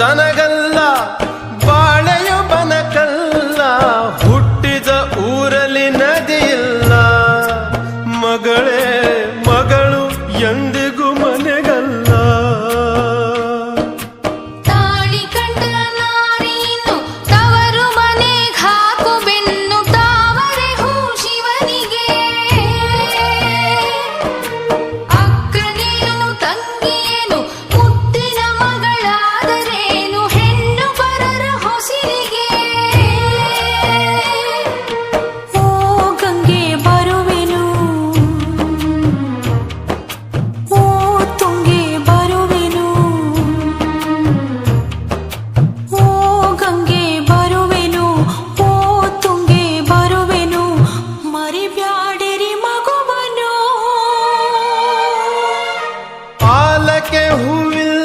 ತನಗಲ್ಲ, ಬಾಳೆಯು ಬನಕಲ್ಲ, ಹುಟ್ಟಿದ ಊರಲ್ಲಿ ನದಿಯಿಲ್ಲ ಮಗಳೇ, ಮಗಳು ಎಂದಿಗೂ ಮನೆಗಲ್ಲ. ತಾಳಿ ಕಂಡ ನಾರೀನು ತವರು ಮನೆ ಹಾಕು ಬೆನ್ನು ತಾವರೆ ಹೂ ಶಿವನಿಗೆ. ಅಕ್ಕ ತಂಗಿಯೇನು के हुए